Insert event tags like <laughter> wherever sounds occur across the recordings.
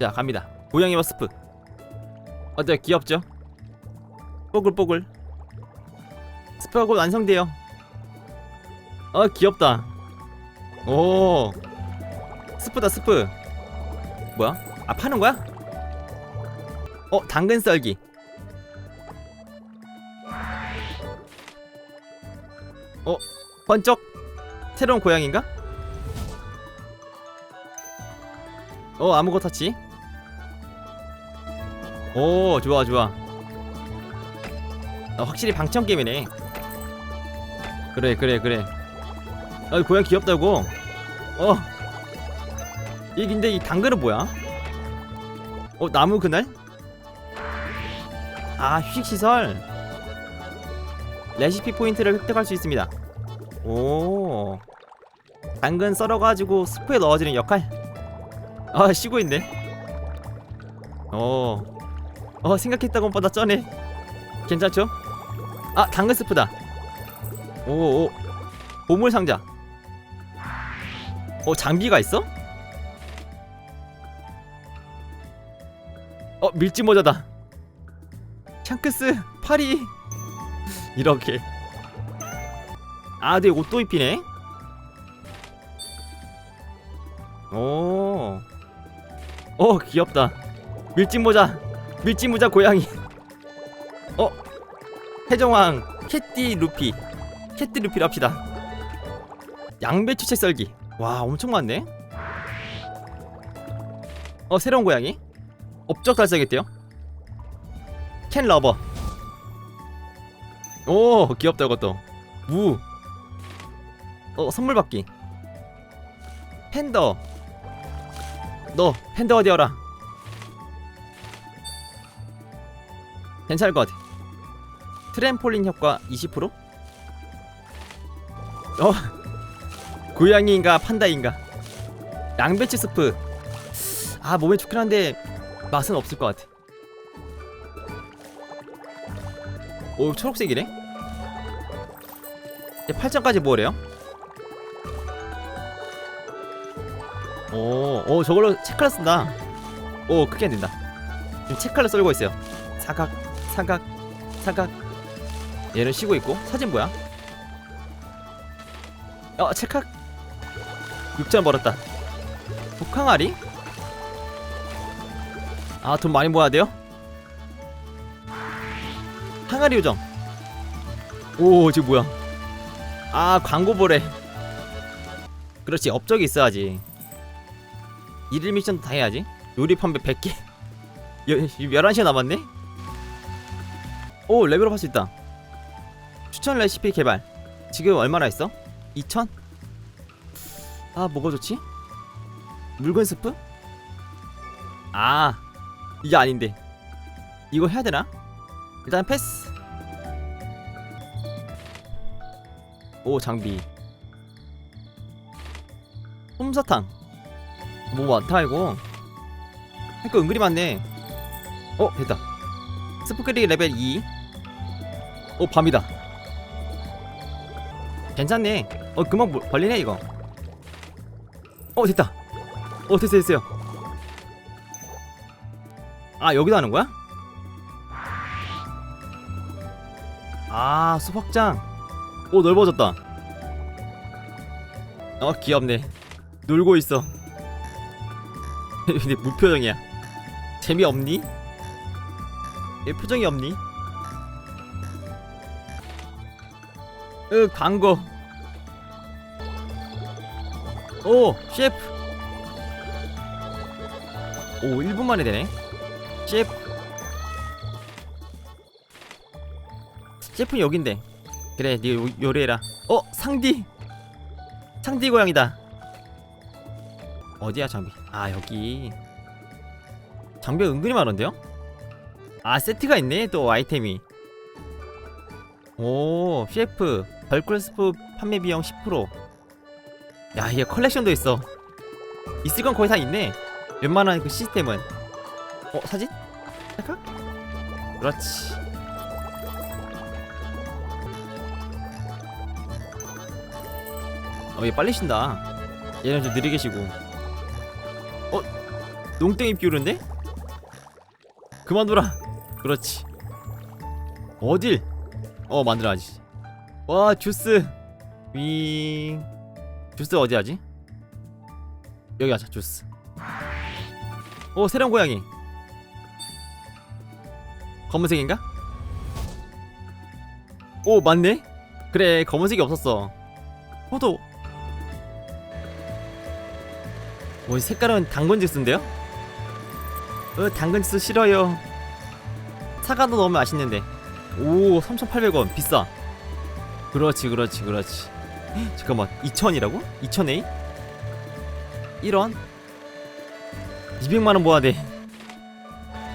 자 갑니다. 고양이 머스프. 어때요 귀엽죠? 뽀글뽀글. 스프가 곧 완성돼요. 어 귀엽다. 오. 스프다 스프. 뭐야? 아 파는 거야? 어 당근 썰기. 어 번쩍? 새로운 고양인가? 어 아무거 터치 오 좋아 좋아. 어, 확실히 방청 게임이네. 그래 그래 그래. 아 고양 귀엽다고? 어. 이 근데 이 당근은 뭐야? 어 나무 그날? 아 휴식시설. 레시피 포인트를 획득할 수 있습니다. 오. 당근 썰어가지고 스프에 넣어지는 역할 아 쉬고 있네. 어, 어 생각했던 것보다 쩌네. 괜찮죠? 아 당근 스프다. 오오 보물 상자. 어 장비가 있어? 어 밀짚 모자다. 샹크스 파리. <laughs> 이렇게. 아내 옷도 입히네. 오 어 귀엽다. 밀짚 모자. 밀짚 모자 고양이. 어? 해정왕 캣띠 루피. 캣띠 루피로 합시다. 양배추 채 썰기. 와 엄청 많네. 어 새로운 고양이? 업적 달성했대요. 캔 러버. 오 귀엽다 이것도. 무 어, 선물 받기. 팬더 너 팬더가 되어라? 괜찮을 것 같아. 트램폴린 효과 20%? 어? 고양이인가 판다인가? 양배추 스프. 아 몸에 좋긴 한데 맛은 없을 것 같아. 오 초록색이네? 8점까지 뭐래요? 오, 오 저걸로 체크를 쓴다. 오 크게 안 된다. 지금 체크를 썰고 있어요. 사각, 사각, 사각. 얘는 쉬고 있고 사진 뭐야? 어 체크. 6점 벌었다. 북항아리? 아 돈 많이 모아야 돼요? 항아리 요정. 오 지금 뭐야? 아 광고 보래. 그렇지 업적이 있어야지. 일일 미션도 다 해야지 요리 판매 100개 여, 11시간 남았네? 오 레벨업 할 수 있다 추천 레시피 개발 지금 얼마나 했어? 2000? 아 뭐가 좋지? 물건 스프? 아 이게 아닌데 이거 해야 되나? 일단 패스 오 장비 솜사탕 뭐 많다 이거. 할거 은근히 많네. 어 됐다. 스프크리 레벨 2 어 밤이다. 괜찮네. 어 금방 뭐- 벌리네 이거. 어 됐다. 어 됐어 됐어요. 아 여기도 하는 거야? 아 수박장. 오 넓어졌다. 어 귀엽네. 놀고 있어 <laughs> 근데 무표정이야. 재미없니? 왜 표정이 없니? 으 광고. 오 셰프. 오 1분 만에 되네. 셰프. 셰프는 여긴데. 그래 네 요, 요리해라. 어 상디. 상디 고양이다. 어디야 장비? 아 여기. 장비 은근히 많은데요? 아 세트가 있네 또 아이템이. 오 셰프 벌꿀스프 판매 비용 10%야 이게 컬렉션도 있어. 있을 건 거의 다 있네. 웬만한 그 시스템은. 어 사진? 잠깐 그렇지. 어얘 빨리 쉰다. 얘는 좀 느리게 쉬고 농땡이 피우는데? 그만둬라. 그렇지. 어딜? 어 만들어야지 와 주스. 윙. 주스 어디 하지? 여기 하자 주스. 오 새로운 고양이. 검은색인가? 오 맞네. 그래 검은색이 없었어. 포도. 오 색깔은 당근 주스인데요? 어 당근 주스 싫어요. 사과도 넣으면 맛있는데. 오 3,800원. 비싸. 그렇지 그렇지 그렇지. 헉, <gasps> 잠깐만 2,000이라고? 2,000A? 1원? 200만원 모아야 돼.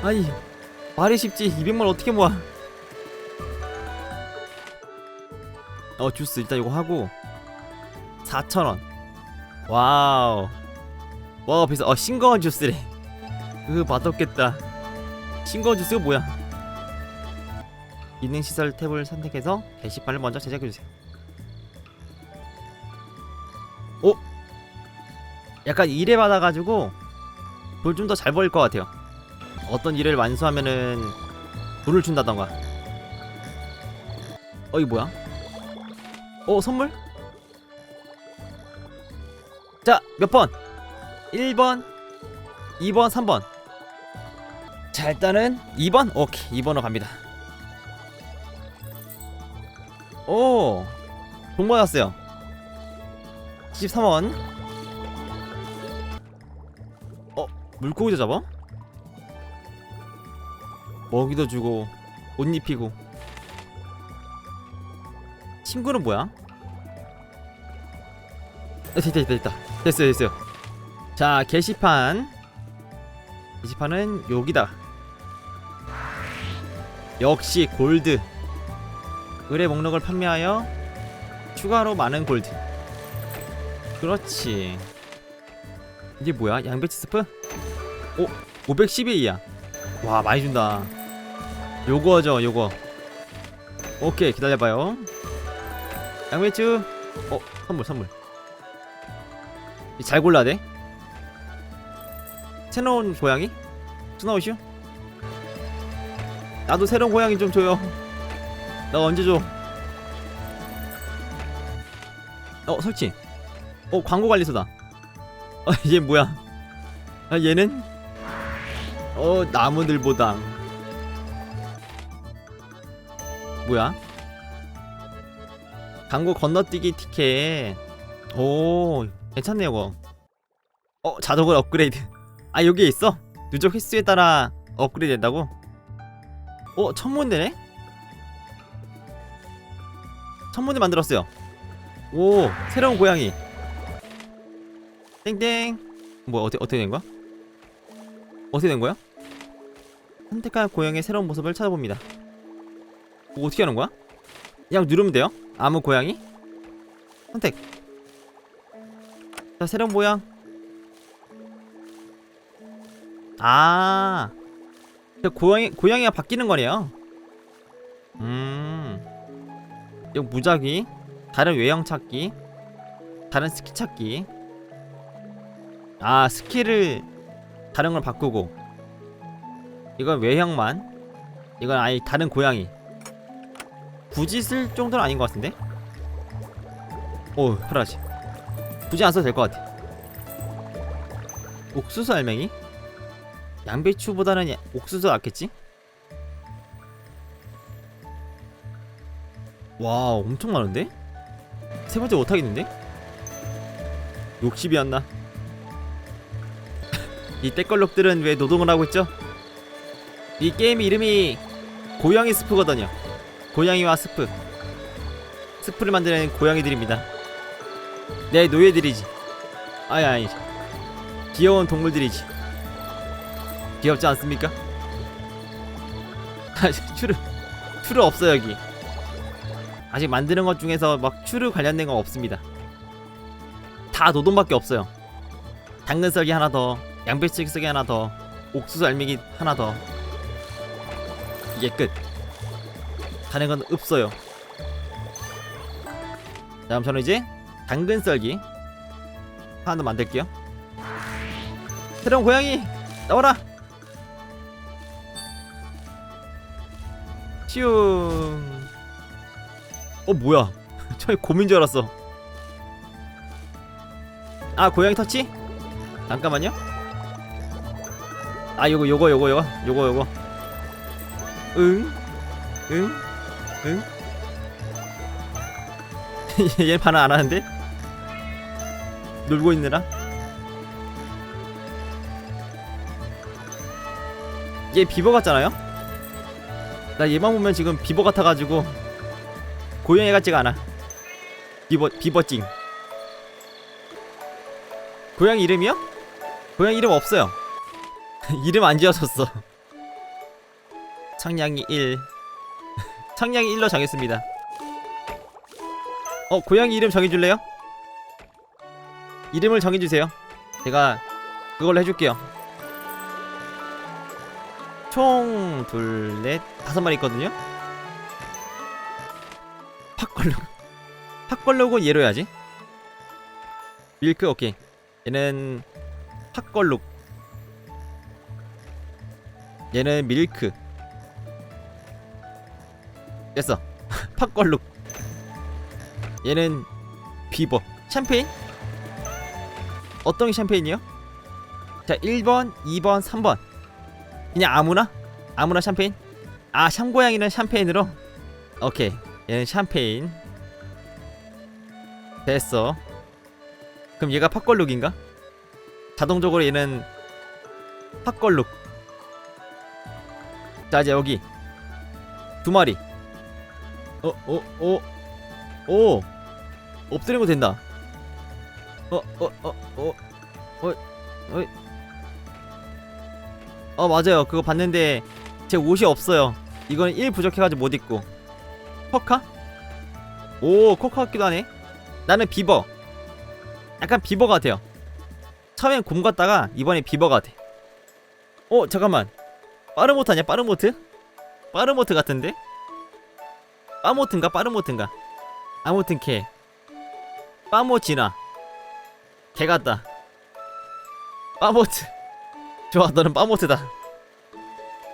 아니 말이 쉽지. 200만원 어떻게 모아? 어 주스 일단 이거 하고. 4,000원. 와우. 와 비싸. 어 싱거운 주스래 으 맛없겠다. 싱거운 주스가 뭐야? 기능 시설 탭을 선택해서 게시판을 먼저 제작해주세요. 오! 약간 일에 받아가지고 돌좀더 잘 벌릴 것 같아요. 어떤 일을 완수하면은 돈을 준다던가. 어 이거 뭐야? 어 선물? 자 몇 번? 1번 2번 3번 자 일단은 2번? 오케이 2번으로 갑니다. 오돈 모았어요. 13원. 어 물고기도 잡아? 먹이도 주고 옷 입히고. 친구는 뭐야? 아, 됐다 됐다 됐다. 됐어요 됐어요. 자 게시판. 게시판은 여기다 역시 골드. 의뢰 목록을 판매하여 추가로 많은 골드. 그렇지. 이게 뭐야? 양배치 스프? 오 512이야. 와 많이 준다. 요거죠 요거. 오케이 기다려봐요. 양배추. 어 선물 선물. 잘 골라야 돼? 새로운 고양이? 스노우슈? 나도 새로운 고양이 좀 줘요. 나 언제 줘? 어 설치. 어 광고 관리소다. 어, <laughs> 얘 뭐야? 아 얘는? 어 나무늘보당. 뭐야? 광고 건너뛰기 티켓. 오 괜찮네 요거. 어 자동으로 업그레이드. 아 여기에 있어? 누적 횟수에 따라 업그레이드 된다고 어 천문대네? 천문대 만들었어요. 오 새로운 고양이. 땡땡. 뭐 어떻게 어떻게 된 거야? 어떻게 된 거야? 선택한 고양이의 새로운 모습을 찾아봅니다. 뭐 어떻게 하는 거야? 그냥 누르면 돼요? 아무 고양이? 선택. 자 새로운 모양. 아. 저 고양이 고양이가 바뀌는 거네요. 음. 이거 무작위 다른 외형 찾기 다른 스킬 찾기. 아 스킬을 다른 걸 바꾸고. 이건 외형만. 이건 아예 다른 고양이. 굳이 쓸 정도는 아닌 것 같은데? 오 편하지. 굳이 안 써도 될 것 같아. 옥수수 알맹이 양배추보다는 야- 옥수수가 낫겠지? 와 엄청 많은데? 세 번째 못하겠는데? 욕심이 안나. <laughs> 이 떼걸록들은 왜 노동을 하고 있죠? 이 게임 이름이 고양이 스프거든요 고양이와 스프. 스프를 만드는 고양이들입니다. 내 노예들이지. 아니 아니. 귀여운 동물들이지 귀엽지 않습니까? <laughs> 아 추르 추르 없어 여기. 아직 만드는 것 중에서 막 추르 관련된 건 없습니다. 다 노동밖에 없어요. 당근 썰기 하나 더 양배추 썰기 하나 더 옥수수 알맹이 하나 더. 이게 끝. 다른 건 없어요. 자 그럼 저는 이제 당근 썰기 하나 더 만들게요. 새로운 고양이 나와라 슈. 어 뭐야? <laughs> 저기 곰인 줄 알았어. 아 고양이 터치? 잠깐만요. 아 요거 요거 요거 요거 요거 요거. 응? 응? 응? <laughs> 얘 반응 안 하는데? 놀고 있느라? 얘 비버 같잖아요? 나 얘만 보면 지금 비버 같아가지고 고양이 같지가 않아. 비버 비버찡 고양이 이름이요? 고양이 이름 없어요. <laughs> 이름 안 지어졌어. 창량이 1 창량이 1로 정했습니다. 어 고양이 이름 정해줄래요? 이름을 정해주세요. 제가 그걸로 해줄게요 총 둘, 넷, 다섯 마리 있거든요. 팥걸룩. 팥걸룩은 얘로 해야지. 밀크 오케이. 얘는 팥걸룩. 얘는 밀크. 됐어. <laughs> 팥걸룩. 얘는 비버. 샴페인? 어떤 게 샴페인이요? 자, 1번, 2번, 3번. 그냥 아무나? 아무나 샴페인? 아 샴고양이는 샴페인으로? 오케이 얘는 샴페인 됐어 그럼 얘가 팥걸룩인가? 자동적으로 얘는 팥걸룩 자 이제 여기 두 마리 어? 어? 어? 오 엎드리는 거 된다 어? 어? 어? 어? 어? 어? 어 맞아요. 그거 봤는데 제 옷이 없어요. 이건 1 부족해가지고 못 입고. 코카? 오 코카 같기도 하네. 나는 비버. 약간 비버 같아요. 처음엔 곰 같다가 이번에 비버 같아. 어 잠깐만. 빠르모트 아니야? 빠르모트? 빠르모트 같은데? 빠모트인가? 빠르모트인가? 아무튼 걔. 빠모지나. 개 같다. 빠모트 좋아 너는 빠모트다.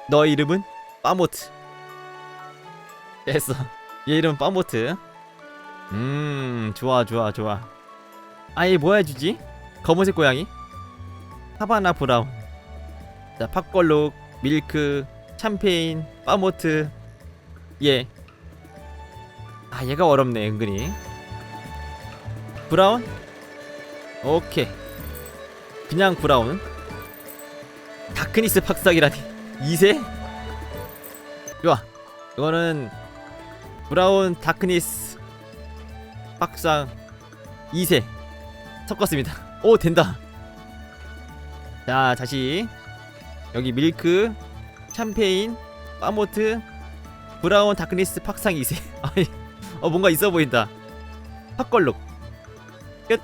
너 이름은 빠모트. 됐어. 얘 이름은 빠모트. 음 좋아 좋아 좋아. 아얘 뭐 해주지? 검은색 고양이? 하바나 브라운. 자 팥걸룩 밀크 샴페인 빠모트. 얘 아 얘가 어렵네 은근히. 브라운? 오케이. 그냥 브라운 다크니스 팍삭이라니. 2세? 좋아. 이거는 브라운 다크니스 팍삭 2세. 섞었습니다. 오 된다. 자 다시. 여기 밀크 샴페인 빠모트 브라운 다크니스 팍상 2세. 아이, 어 뭔가 있어 보인다. 팥걸룩. 끝.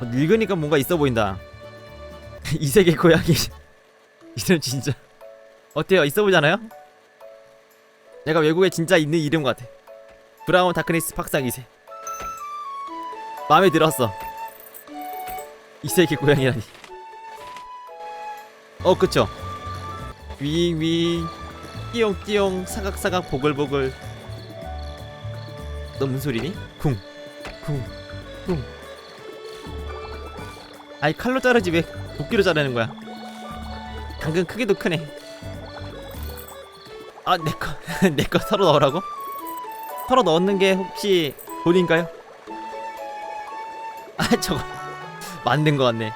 어, 늙으니까 뭔가 있어 보인다 <laughs> 이 세계 고양이 <laughs> 이름 진짜 어때요? 있어 보잖아요? 내가 외국에 진짜 있는 이름 같아. 브라운 다크니스 팍상 2세. 마음에 들었어. 이 세계 고양이라니. 어 그쵸? 윙윙 띠용띠용 사각사각 보글보글. 너 무슨 소리니? 쿵, 쿵, 쿵. 아이 칼로 자르지 왜 도끼로 자르는 거야? 당근 크기도 크네. 아, 내 거, <laughs> 내거 서로 넣으라고? 서로 넣는 게 혹시 돈인가요? 아, 저거 만든 거 같네.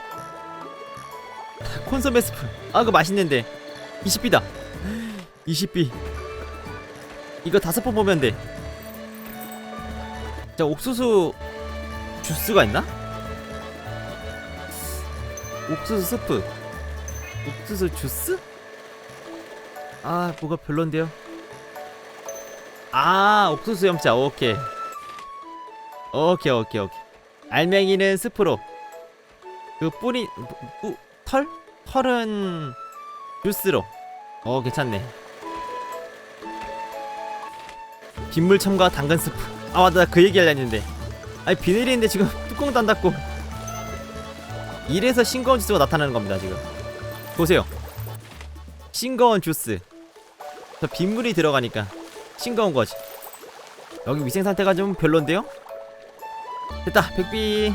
콘소메 스프. 아, 그거 맛있는데. 20비다. 20비. 이거 다섯 번 보면 돼. 자, 옥수수 주스가 있나? 옥수수 스프. 옥수수 주스? 아 뭐가 별론데요? 아 옥수수 염자 오케이. 오케이 오케이 오케이. 알맹이는 스프로. 그 뿌리 뿌, 털? 털은 주스로. 어 괜찮네. 빗물 첨가 당근 스프. 아 맞다. 그 얘기 하려 했는데. 아니 비닐인데 지금 뚜껑도 안 닫고 이래서 싱거운 지수가 나타나는 겁니다 지금. 보세요. 싱거운 주스. 저 빗물이 들어가니까 싱거운 거지. 여기 위생 상태가 좀 별론데요? 됐다 백비.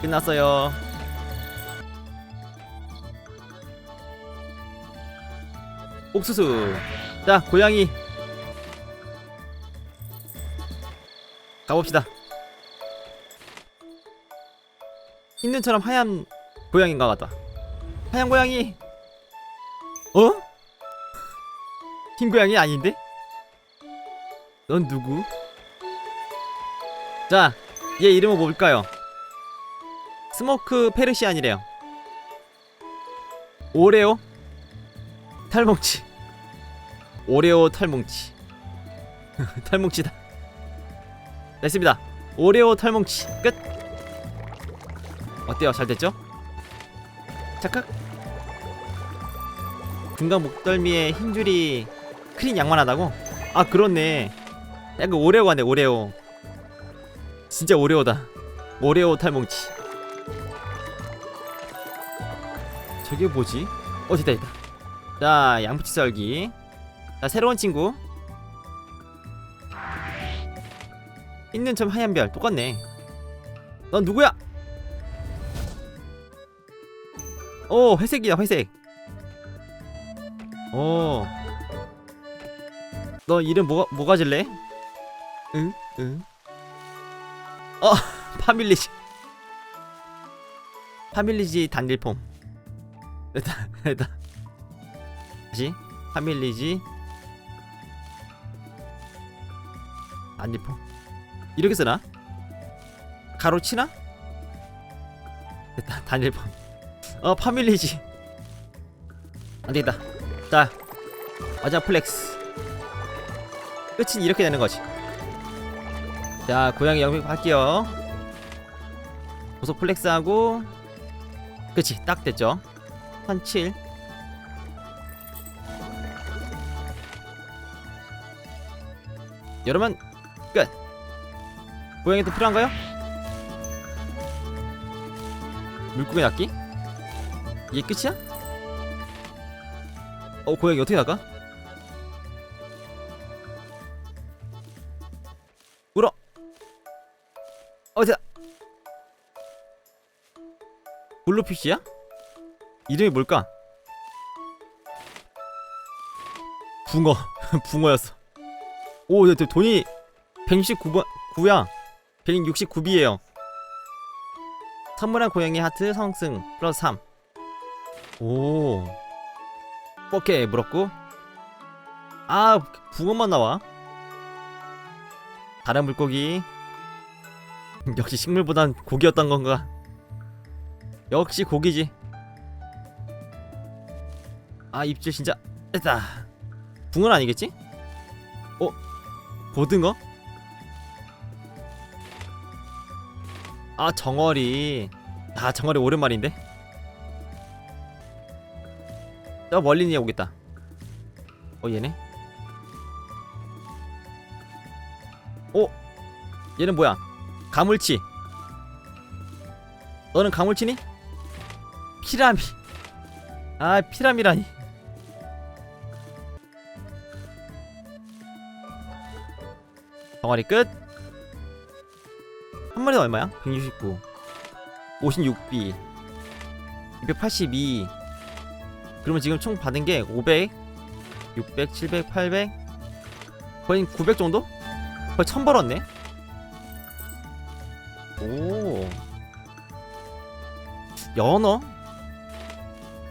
끝났어요. 옥수수. 자 고양이. 가봅시다 흰 눈처럼 하얀 고양이인가 같다 하얀 고양이 어? 흰 고양이 아닌데? 넌 누구? 자, 얘 이름은 뭘까요? 스모크 페르시안이래요. 오레오 탈뭉치. 오레오 탈뭉치. <laughs> 탈뭉치다. 됐습니다. 오레오 탈뭉치 끝. 어때요? 잘 됐죠? 착각. 중간 목덜미에 흰 줄이 크린 양만하다고? 아 그렇네. 약간 오레오 같네 오레오. 진짜 오레오다. 오레오 탈뭉치. 저게 뭐지? 어 됐다 됐다. 자 양푸치 썰기. 자 새로운 친구. 있는 점 하얀 별 똑같네. 넌 누구야? 오 회색이다 회색. 오. 너 이름 뭐가 뭐가 질래? 응? 응? 어 <laughs> 파밀리지 파밀리지 단일폼 됐다 됐다 다시 파밀리지 단일폼 이렇게 쓰나? 가로 치나? 됐다 단일폼 어 파밀리지. 안되겠다. 자 마지막 플렉스. 끝은 이렇게 되는 거지. 자 고양이 영입 할게요. 보석 플렉스하고 그치 딱 됐죠? 한7 여러분 끝. 고양이 또 필요한가요? 물고기 낚기? 이게 끝이야? 어 고양이 어떻게 나가? 울어 어디야 블루피쉬야? 이름이 뭘까? 붕어 <laughs> 붕어였어 오 돈이 169번 9야 169비에요 선물한 고양이 하트 성승 플러스 3 오. 오케이 물었고. 아 붕어만 나와. 다른 물고기. <laughs> 역시 식물보단 고기였던 건가? 역시 고기지. 아 입질 진짜 됐다. 붕어는 아니겠지? 어? 고등어? 아 정어리. 아 정어리 오랜만인데 저 멀린이 오겠다. 어 얘네? 어? 얘는 뭐야? 가물치. 너는 가물치니? 피라미. 아 피라미라니. 덩어리 끝. 한 마리 얼마야? 169 56B 282 그러면 지금 총 받은 게 500 600 700 800 거의 900 정도? 거의 1000 벌었네 오 연어?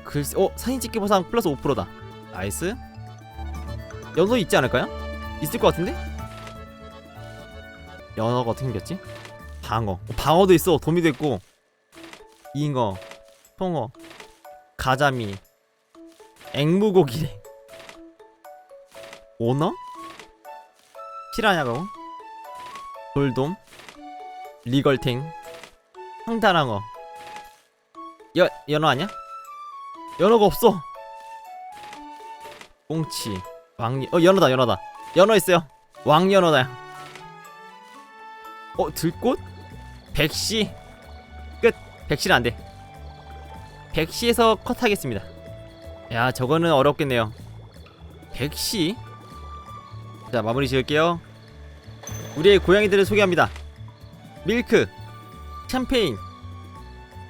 글쎄 어 사진 찍기 보상 플러스 5%다 나이스 연어 있지 않을까요? 있을 것 같은데? 연어가 어떻게 생겼지? 방어 어, 방어도 있어 도미도 있고 잉어 송어 가자미 앵무고기래 오너? 피라냐고? 돌돔? 리걸탱? 황다랑어? 여, 연어 아니야? 연어가 없어. 꽁치 왕... 어 연어다 연어다. 연어 있어요. 왕연어다. 어 들꽃? 백시 끝. 백시는 안돼. 100시에서 컷하겠습니다 야 저거는 어렵겠네요. 100시? 자 마무리 지을게요. 우리의 고양이들을 소개합니다. 밀크 샴페인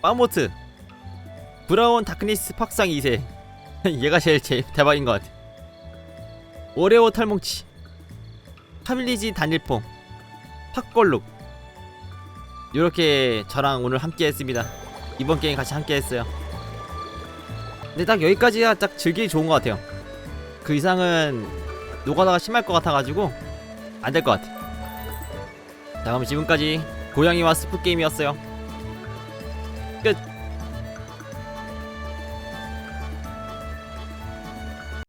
빠모트 브라운 다크니스 팍상 2세. <laughs> 얘가 제일 제 대박인 것 같아. 오레오 털뭉치 카밀리지 단일퐁 팥골룩. 이렇게 저랑 오늘 함께 했습니다. 이번 게임 같이 함께 했어요 근데 딱 여기까지야 딱 즐기기 좋은 것 같아요. 그 이상은 노가다가 심할 것 같아가지고 안 될 것 같아. 자 그럼 지금까지 고양이와 스프 게임이었어요. 끝